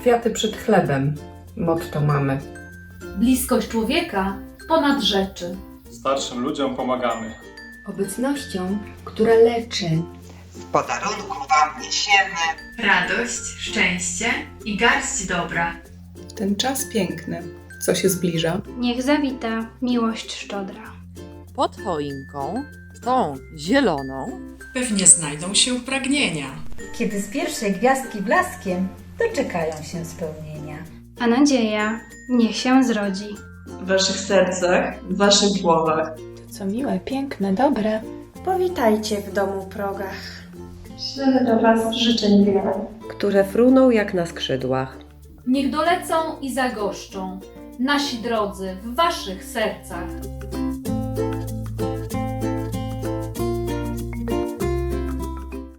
Kwiaty przed chlebem. Motto mamy. Bliskość człowieka ponad rzeczy. Starszym ludziom pomagamy. Obecnością, która leczy. W podarunku wam niesiemy radość, szczęście i garść dobra. Ten czas piękny, co się zbliża, Niech zawita miłość szczodra. Pod choinką, tą zieloną, Pewnie znajdą się pragnienia. Kiedy z pierwszej gwiazdki blaskiem doczekają się spełnienia. A nadzieja niech się zrodzi. W waszych sercach, w waszych głowach. Co miłe, piękne, dobre. Powitajcie w domu progach. Śledzę do was życzeń wiele. które fruną jak na skrzydłach. Niech dolecą i zagoszczą nasi drodzy w waszych sercach.